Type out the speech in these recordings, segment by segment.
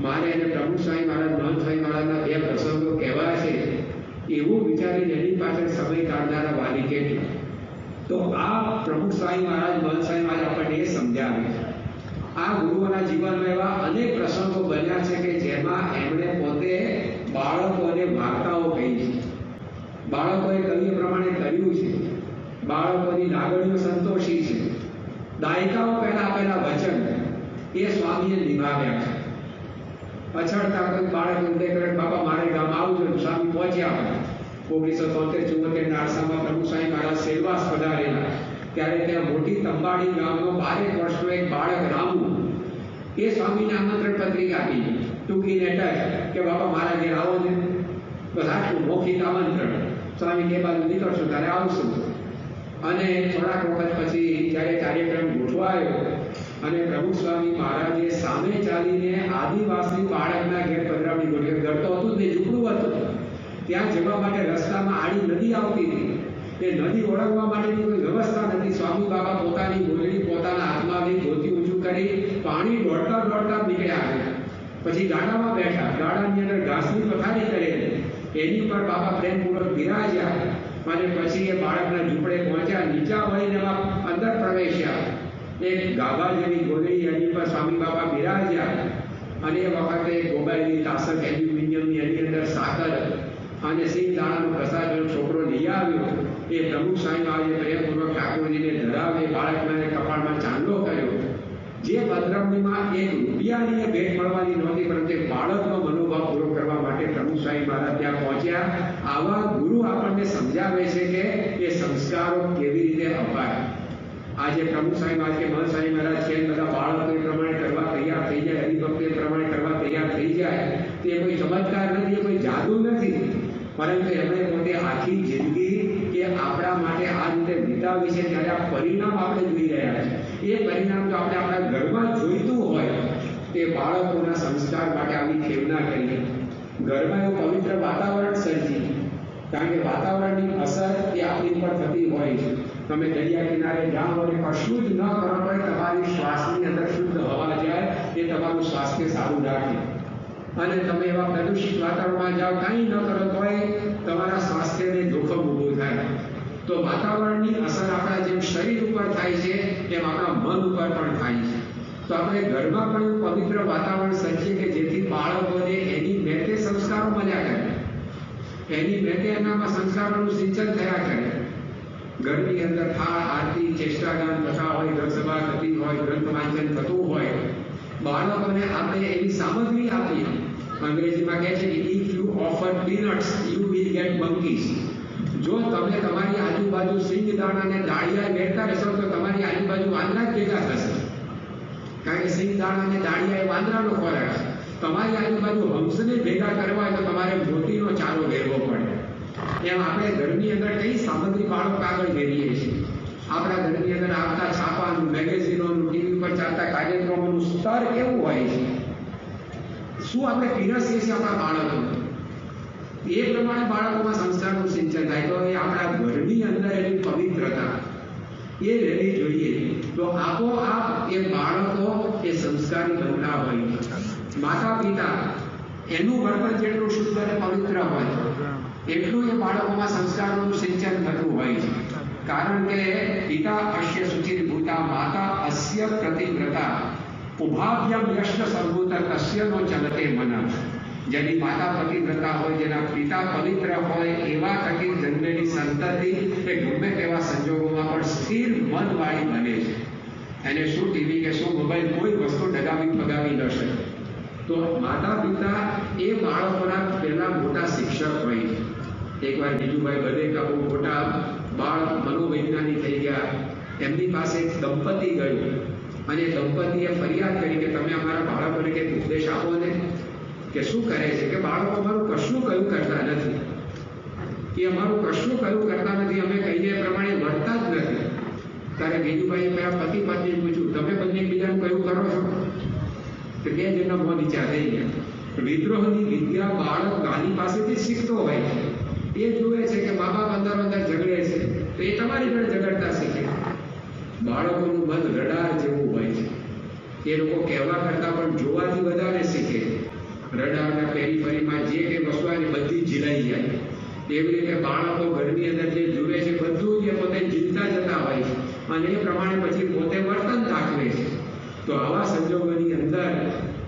મારે એને પ્રભુ સ્વામી મહારાજ મહંત સ્વામી મહારાજના બે પ્રસંગો કહેવા છે. એવું વિચારી એની પાછળ સમય કાઢનારા વાલી કેટલા તો આ પ્રમુખ સ્વામી મહારાજ મહંત સ્વામી મહારાજ આપણને એ સમજાવે આ ગુરુઓના જીવનમાં એવા અનેક પ્રસંગો બન્યા છે કે જેમાં એમણે પોતે બાળકોને વાર્તાઓ કહી છે. બાળકોએ કહ્યું પ્રમાણે કર્યું છે. બાળકોની લાગણીઓ સંતોષી છે. દાયકાઓ પહેલા આપેલા વચન એ સ્વામીએ નિભાવ્યા છે. પછડતા કોઈ બાળક ઉદય કરે બાપા, મારે ગામ આવજો સ્વામી પહોંચ્યા ઓગણીસો તોતેર ચુમ્મોતેર નારસામાં પ્રભુ સ્વામી મહારાજ સેલવાસ પધારેલા. ત્યારે ત્યાં મોટી તંબાડી ગામનો બારેક વર્ષનો એક બાળક રામુ એ સ્વામીને આમંત્રણ પત્રિકા આપી. ટૂંકી લેટર કે બાપા, મારા ઘેર આવો ને. બસ મૌખિક આમંત્રણ. સ્વામી કે બાજુ નીકળશું ત્યારે આવશું અને થોડાક વખત પછી જ્યારે કાર્યક્રમ ગોઠવાયો અને પ્રભુ સ્વામી આદિવાસી બાળકના ઘેર પધરામણી ગોઠવે ઘર હતું જ નહીં, ઝૂંપડું હતું. ત્યાં જવા માટે રસ્તામાં આડી નદી આવતી હતી. એ નદી ઓળખવા માટેની કોઈ વ્યવસ્થા નથી. સ્વામી બાબા પોતાની બોલડી પોતાના હાથમાં લઈ ધોતી ઊંચું કરી પાણી દોડતા દોડતા નીકળ્યા પછી ગાડામાં બેઠા. ગાડાની અંદર ઘાસની પથારી કરેલી એની પર બાબા પ્રેમપૂર્વક બિરાજ્યા. અને પછી એ બાળકના ઝૂંપડે પહોંચ્યા. નીચા વળીને અંદર પ્રવેશ્યા. એક ગાભા જેવી ગોળી એની પર સ્વામી બાબા બિરાજ્યા. અને વખતે મોબાઈલની તાસક એલ્યુમિનિયમની એની અંદર સાકર અને સિંહ દાણાનો પ્રસાદ છોકરો લઈ આવ્યો. એ પ્રમુખ સાહેબ આજે પ્રેમપૂર્વક ઠાકોરજીને ધરાવે બાળકના કપાળમાં ચાંદલો કર્યો. જે પધરામણીમાં એક રૂપિયાની ભેટ મળવાની નહોતી, પરંતુ એક બાળકનો મનોભાવ પૂરો કરવા માટે પ્રમુખ સાહેબ મહારાજ ત્યાં પહોંચ્યા. આવા ગુરુ આપણને સમજાવે છે કે એ સંસ્કારો કેવી રીતે અપાય. આજે પ્રમુખ સાહેબ મહારાજ કે મહંત સ્વામી મહારાજ છે બધા બાળકો એ પ્રમાણે કરવા તૈયાર થઈ જાય હરિભક્તો એ પ્રમાણે કરવા તૈયાર થઈ જાય તે કોઈ ચમત્કાર નથી એ કોઈ જાદુ નથી પરંતુ એમણે પોતે આખી જિંદગી કે આપણા માટે આ રીતે વિતાવી છે ત્યારે આ પરિણામ આપણે જોઈ રહ્યા છે. એ પરિણામ જો આપણે આપણા ઘરમાં જોઈતું હોય તે બાળકોના સંસ્કાર માટે આવી ખેવના કરીએ. ઘરમાં એવું પવિત્ર વાતાવરણ સર્જી કારણ કે વાતાવરણની અસર એ આપણી ઉપર થતી હોય છે. તમે દરિયા કિનારે જાઓ અને કશું જ ન કરો, પણ તમારી શ્વાસની અંદર શુદ્ધ હવા જાય, એ તમારું સ્વાસ્થ્ય સારું રાખે. અને તમે એવા પ્રદૂષિત વાતાવરણમાં જાઓ, કાંઈ ન કરો તોય તમારા સ્વાસ્થ્યને જોખમ ઊભું થાય. તો વાતાવરણની અસર આપણા જેમ શરીર ઉપર થાય છે તેમ આપણા મન ઉપર પણ થાય છે. તો આપણે ઘરમાં પણ એવું પવિત્ર વાતાવરણ સર્જીએ કે જેથી બાળકોને એની મેતે સંસ્કારો મળ્યા કરે. એની મેતે એનામાં સંસ્કારોનું સિંચન થયા કરે. ઘરની અંદર થાળ, આરતી, ચેષ્ટાગાન કથા હોય, ગ્રંથસભા થતી હોય ગ્રંથ વાંચન થતું હોય. બાળકોને આપણે એવી સામગ્રી આપીએ. અંગ્રેજીમાં કહે છે કે if you offer peanuts you will get monkeys જો તમે તમારી આજુબાજુ સિંગ દાણા અને દાળિયા વેરતા રહેશો તો તમારી આજુબાજુ વાંદરા ભેગા થશે. કારણ કે સિંગ દાણા અને દાળિયા એ વાંદરાનો ખોરાક છે. તમારી આજુબાજુ હંસને ભેગા કરવા હોય તો તમારે મોતીનો ચારો લેવો પડે. એમ આપણે ઘરની અંદર કઈ સામગ્રી બાળકો આગળ ભેરીએ છીએ? આપણા ઘરની અંદર આવતા છાપાનું, મેગેઝિનોનું, ટીવી પર ચાલતા કાર્યક્રમોનું સ્તર કેવું હોય છે? શું આપણે પીરસીએ છીએ આપણા બાળકોને એ પ્રમાણે બાળકોમાં સંસ્કારનું સિંચન થાય. તો એ આપણા ઘરની અંદર એની પવિત્રતા. એ રહેવી જોઈએ. તો આપોઆપ એ બાળકો એ સંસ્કારી બનતા હોય. માતા પિતા એનું વર્તન જેટલું શુદ્ધ અને પવિત્ર હોય, એટલું એ બાળકોમાં સંસ્કારોનું સિંચન થતું હોય છે. કારણ કે પિતા અશ્ય સુચિર ભૂતા, માતા અસ્ય પ્રતિવ્રતા. ઉભાભ્યમ યશ્ન સર્વોતર તસ્ય ચલતે મન જેની માતા પતિવ્રતા હોય જેના પિતા પવિત્ર હોય એવા થકી જન્મેલી સંતતિ એ ગમે તેવા સંજોગોમાં પણ સ્થિર મનવાળી બને છે એને શું ટીવી કે શું મોબાઈલ કોઈ વસ્તુ ડગાવી ફગાવી ન શકે। તો માતા પિતા એ બાળકોના પહેલા મોટા શિક્ષક હોય છે। એકવાર બીજુભાઈ બને બહુ મોટા બાળ મનોવૈજ્ઞાનિક થઈ ગયા, એમની પાસે દંપતી ગયું અને દંપતીએ ફરિયાદ કરી કે તમે અમારા બાળકોને કંઈક ઉપદેશ આપો ને, કે શું કરે છે? કે બાળકો અમારું કશું કયું કરતા નથી. કે અમારું કશું કયું કરતા નથી, અમે કહીએ પ્રમાણે વર્તા જ નથી. ત્યારે બીજુભાઈ મેં પતિ પત્ની પૂછ્યું, તમે બંને એકબીજાનું કયું કરો છો? તો બે જણના મોં નીચા થઈ ગયા. વિદ્રોહની વિદ્યા બાળક ગાની પાસેથી શીખતો હોય છે. એ જુએ છે કે મા બાપ અંદર અંદર ઝઘડે છે. તો એ તમારી જોડે ઝઘડતા શીખે. બાળકોનું મન રડાર જેવું હોય છે. એ લોકો કહેવા કરતાં પણ જોવાથી વધારે શીખે. જે કંઈ વસ્તુ આવે બધી ઝીલાઈ જાય. એવી રીતે બાળકો ઘરની અંદર જે જુએ છે, બધું જે પોતે જીતતા જતા હોય છે. અને એ પ્રમાણે પછી પોતે વર્તન દાખવે છે. તો આવા સંજોગોની અંદર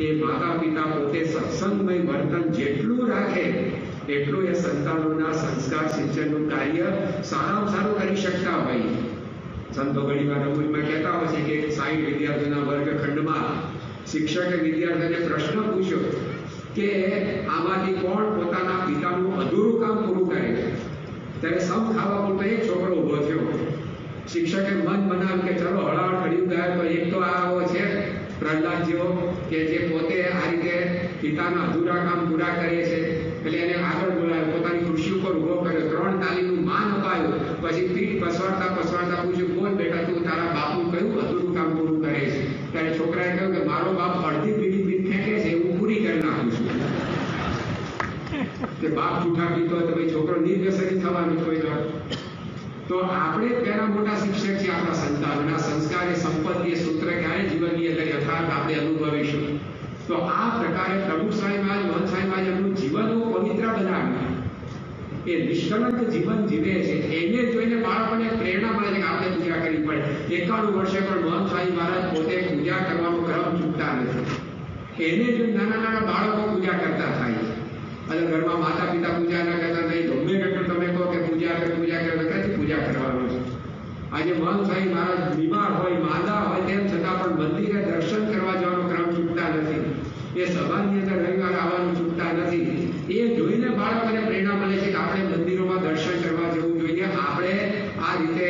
એ માતા પિતા પોતે સત્સંગમય વર્તન જેટલું રાખે, એટલું એ સંતાનોના સંસ્કાર સિંચનનું કાર્ય સારામાં સારું કરી શકતા હોય. સંતો ઘણીવાર રમૂજમાં કહેતા હોય છે કે સાઈઠ વિદ્યાર્થીઓના વર્ગખંડમાં શિક્ષકે વિદ્યાર્થીને પ્રશ્ન પૂછ્યો કે આમાંથી કોણ પોતાના પિતાનું અધૂરું કામ પૂરું કરે છે? ત્યારે સમ ખાવા પૂરતો એક છોકરો ઊભો થયો. શિક્ષકે મન બનાવ્યું કે ચલો હળાહળ ઘડ્યું ગયા, તો એક તો આવો છે પ્રહલાદ કે જે પોતે આ રીતે પિતાના અધૂરા કામ પૂરા કરે છે. એટલે એને આગળ બોલાવ્યો, પોતાની ખુરશી ઉપર ઊભો કર્યો. ત્રણ તાલીમનું માન અપાયું. પછી પીઠ પસવાડતા પસવાડતા તારા બાપુ કયું અધૂરું કામ પૂરું કરે છે. ત્યારે છોકરાએ કહ્યું કે, મારો બાપ અડધી પીડી પીઠ ફેંકે છે હું પૂરી કરી નાખું છું. કે બાપ જૂઠા પીતો હોય તો ભાઈ છોકરો નિર્વ્યસની થવાનું કોઈ તો આપણે પહેલા મોટા શિક્ષક છે આપણા સંતાનના. સંસ્કાર એ સંપત્તિ, એ સૂત્ર ક્યારે જીવનની અંદર યથાર્થ આપણે અનુભવીશું. તો આ પ્રકારે પ્રભુ સ્વામીમાં મહંત સ્વામીમાં એમનું જીવન પવિત્ર બનાવ્યું. એ નિષ્કલંક જીવન જીવે છે. એને જોઈને બાળકોને પ્રેરણા મળે છે કે આપણે પૂજા કરવી પડે. એકાણું વર્ષે પણ મહંત સ્વામી મહારાજ પોતે પૂજા કરવાનો ક્રમ ચૂકતા નથી. એને જો નાના નાના બાળકો પૂજા કરતા થાય છે. અને ઘરમાં માતા પિતા પૂજા ના કરતા નહીં ગમે કેટલું તમે કહો કે પૂજા કરે પૂજા કરે ક્યાંથી પૂજા કરવાનું છે. આજે મહંત સ્વામી મહારાજ બીમાર હોય, માંદા હોય, તેમ છતાં પણ મંદિરે દર્શન કરવા જવાનો ક્રમ ચૂકતા નથી. એ સભાની અંદર રવિવાર આવવાનું ચૂકતા નથી. એ જોઈને બાળકોને પ્રેરણા મળે છે કે આપણે મંદિરોમાં દર્શન કરવા જવું જોઈએ આપણે આ રીતે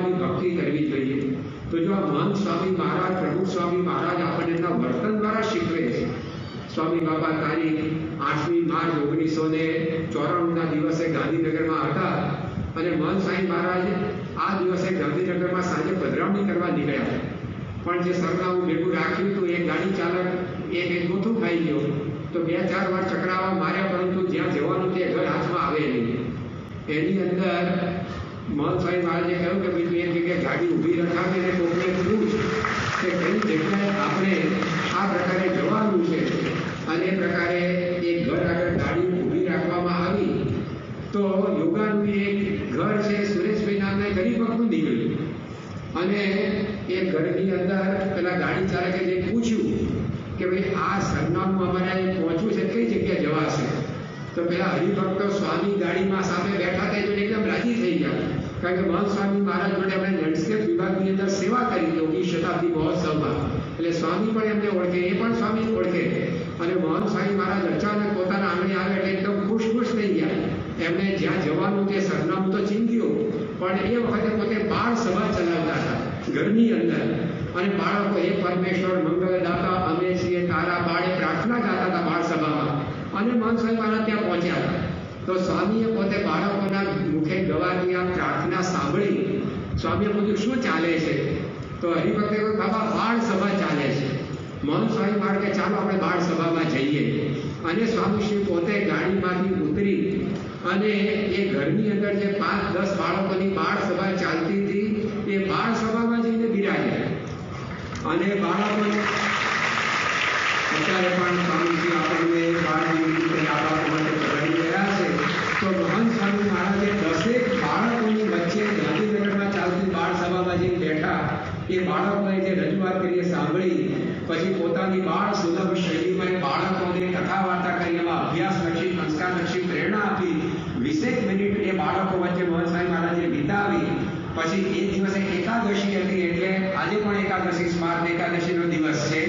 ભગવાનની ભક્તિ કરવી જોઈએ. તો જો મહંત સ્વામી મહારાજ, પ્રભુ સ્વામી મહારાજ આપણને એમના વર્તન દ્વારા શીખવે છે. સ્વામી બાબા તારીખ આઠમી માર્ચ ઓગણીસો ને ચોરાણુંના દિવસે ગાંધીનગરમાં હતા અને મહંત સાંઈ મહારાજ આ દિવસે ગાંધીનગરમાં સાંજે પધરામણી કરવા નીકળ્યા. પણ જે સરનામું ભેગું રાખ્યું હતું, એ ગાડી ચાલક એક એક ગોથું ખાઈ ગયો. તો બે ચાર વાર ચકરાવા માર્યા, પરંતુ જ્યાં જવાનું તે ઘર હાથમાં આવે નહીં એની અંદર સ્વામી મહારાજે કહ્યું કે બીજી એક જગ્યાએ ગાડી ઊભી રખાવી અને કોકને પૂછ કે કઈ જગ્યાએ આપણે આ પ્રકારે જવાનું છે અને એ પ્રકારે એક ઘર આગળ ગાડી ઊભી રાખવામાં આવી, તો યોગાનું એક ઘર છે સુરેશભાઈ નામના ગરીબ ભક્તનું નીકળ્યું અને એ ઘરની અંદર પેલા ગાડી ચાલકે જે પૂછ્યું કે ભાઈ આ સરનામું અમારે પહોંચવું છે કઈ જગ્યાએ જવાશે તો પેલા હરિભક્તો સ્વામી ગાડીમાં સાથે બેઠા હતા એટલે એકદમ રાજી થઈ ગયા. કારણ કે મહંત સ્વામી મહારાજ જોડે આપણે લેન્ડસ્કેપ વિભાગની અંદર સેવા કરી યોગી શતાબ્દી મહોત્સવમાં. એટલે સ્વામી પણ એમને ઓળખે, એ પણ સ્વામી ઓળખે. અને મહંત સ્વામી મહારાજ અચાનક પોતાના આંગણે આવે એટલે એકદમ ખુશ ખુશ થઈ ગયા. એમને જ્યાં જવાનું તે સરનામું તો ચિંત્યું પણ એ વખતે પોતે બાળ સભા ચલાવતા હતા, ઘરની અંદર. અને બાળકો એ પરમેશ્વર મંગળદાતા અમે છીએ તારા બાળે પ્રાર્થના ગાતા હતા બાળ સભામાં. અને મહારાજ ત્યાં પહોંચ્યા હતા. તો સ્વામીએ પોતે બાળકોના મુખે ગવાની આ પ્રાર્થના સાંભળી. સ્વામીએ પૂછ્યું, શું ચાલે છે? તો હરિભક્તે કહ્યું બાબા, બાળ સભા ચાલે છે. મન સ્વામી બાળ કે ચાલો આપણે બાળ સભામાં જઈએ. અને સ્વામીશ્રી પોતે ગાડીમાંથી ઉતરી અને એ ઘરની અંદર જે પાંચ, દસ બાળકોની બાળ સભા ચાલતી હતી, એ બાળ સભામાં જઈને બિરાજ્યા. અને બાળકોને અત્યારે પણ સ્વામીજી આપણને બાળજીની આપવા માટે પધારી રહ્યા છે તો મહંત સ્વામી મહારાજે દસેક બાળકોની વચ્ચે ગાંધીનગરમાં ચાલતી બાળ સભામાં જઈને બેઠા એ બાળકોએ જે રજૂઆત કરી એ સાંભળી પછી પોતાની બાળ સુલભ શૈલીમાં એ બાળકોને કથા વાર્તા કરી, એમાં અભ્યાસલક્ષી સંસ્કારલક્ષી પ્રેરણા આપી, વીસેક મિનિટ એ બાળકો વચ્ચે મહંત સ્વામી મહારાજે વિતાવી. પછી એ દિવસે એકાદશી હતી એટલે આજે પણ એકાદશી સ્માર્ત એકાદશીનો દિવસ છે.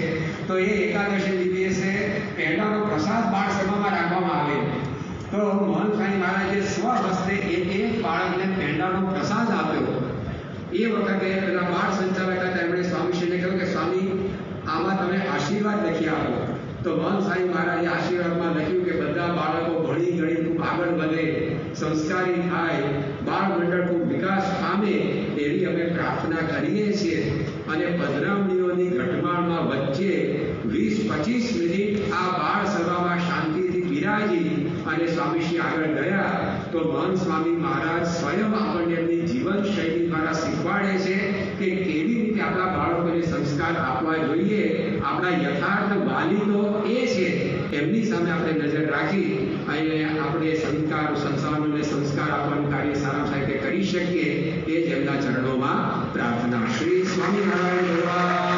તો એ એકાદશી દિવસે પહેલાનો પ્રસાદ બાળ સભામાં રાખવામાં આવે. તો મહંત સ્વામી મહારાજે સ્વહસ્તે એક એક બાળકને પેંડાનો પ્રસાદ આપ્યો. એ વખતે પેલા બાળ સંચાલક હતા એમણે સ્વામીશ્રીને કહ્યું કે સ્વામી આમાં તમે આશીર્વાદ લખી આપો તો મહંત સ્વામી મહારાજે આશીર્વાદમાં લખ્યું કે બધા બાળકો ભણી ગણી ખૂબ આગળ વધે, સંસ્કારી થાય, બાળ મંડળ ખૂબ વિકાસ પામે એવી અમે પ્રાર્થના કરીએ છીએ. અને પધરામણીઓની ઘટમાળમાં વચ્ચે વીસ પચીસ મિનિટ આ બાળ સભામાં શાંતિથી બિરાજી અને સ્વામીશ્રી આગળ ગયા તો મહન સ્વામી મહારાજ સ્વયં આપણને એમની જીવન શૈલી દ્વારા શીખવાડે છે કે કેવી રીતે આપણા બાળકોને સંસ્કાર આપવા જોઈએ આપણા યથાર્થ વાલી તો એ છે, એમની સામે આપણે નજર રાખી અને આપણે સંસ્કાર સંસારોને સંસ્કાર આપવાનું કાર્ય સારા સારી કરી શકીએ એ જ એમના ચરણોમાં પ્રાર્થના. શ્રી સ્વામિનારાયણ